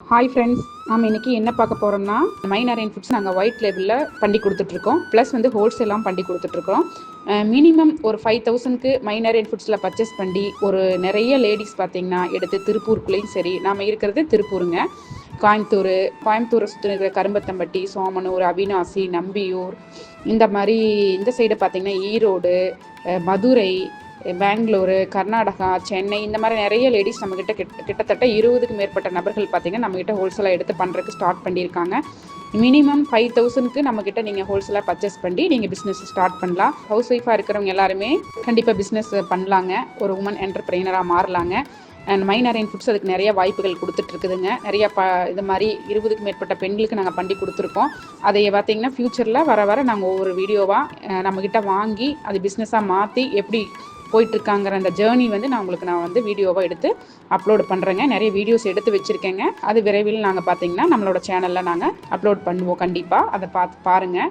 Hi friends நாம் இன்னைக்கு என்ன பார்க்க போகிறோம்னா மைனரைன் ஃபுட்ஸ் நாங்கள் ஒயிட் லேபிளில் பண்ணி கொடுத்துட்ருக்கோம். ப்ளஸ் வந்து ஹோல்சேலாம் பண்ணி கொடுத்துட்ருக்கோம். மினிமம் ஒரு ஃபைவ் தௌசண்ட்க்கு மைனரைன் ஃபுட்ஸில் பர்ச்சேஸ் பண்ணி ஒரு நிறைய லேடிஸ் பார்த்தீங்கன்னா எடுத்து திருப்பூருக்குள்ளேயும் சரி நாம் இருக்கிறது திருப்பூருங்க. கோயம்புத்தூர் கோயம்புத்தூரை சுற்றி இருக்கிற கரும்பத்தம்பட்டி சோமனூர் அவினாசி நம்பியூர் இந்த மாதிரி இந்த சைடு பார்த்தீங்கன்னா ஈரோடு மதுரை பெங்களூரு கர்நாடகா சென்னை இந்த மாதிரி நிறைய லேடிஸ் நம்மக்கிட்ட கிட்ட கிட்டத்தட்ட இருபதுக்கு மேற்பட்ட நபர்கள் பார்த்தீங்கன்னா நம்மக்கிட்ட ஹோல்சேலாக எடுத்து பண்ணுறதுக்கு ஸ்டார்ட் பண்ணியிருக்காங்க. மினிமம் ஃபைவ் தௌசண்ட்க்கு நம்மக்கிட்ட நீங்கள் ஹோல்சேலாக பர்ச்சேஸ் பண்ணி நீங்கள் பிஸ்னஸ் ஸ்டார்ட் பண்ணலாம். ஹவுஸ் ஒய்ஃபாக இருக்கிறவங்க எல்லாருமே கண்டிப்பாக பிஸ்னஸ் பண்ணலாங்க. ஒரு உமன் என்டர்பிரெய்னராக மாறலாங்க. அண்ட் மைனரைன் ஃபுட்ஸ் அதுக்கு நிறைய வாய்ப்புகள் கொடுத்துட்ருக்குதுங்க நிறைய ப இது மாதிரி இருபதுக்கு மேற்பட்ட பெண்களுக்கு நாங்கள் பண்ணி கொடுத்துருக்கோம். அதை பார்த்தீங்கன்னா ஃப்யூச்சரில் வர வர நாங்கள் ஒவ்வொரு வீடியோவாக நம்மக்கிட்ட வாங்கி அது பிஸ்னஸாக மாற்றி எப்படி போயிட்டுருக்காங்கிற அந்த ஜேர்னி வந்து நான் உங்களுக்கு நான் வந்து வீடியோவாக எடுத்து அப்லோட் பண்ணுறேங்க நிறைய வீடியோஸ் எடுத்து வச்சுருக்கேங்க. அது விரைவில் நாங்கள் பார்த்தீங்கன்னா நம்மளோட சேனலில் நாங்கள் அப்லோட் பண்ணுவோம். கண்டிப்பாக அதை பார்த்து பாருங்கள்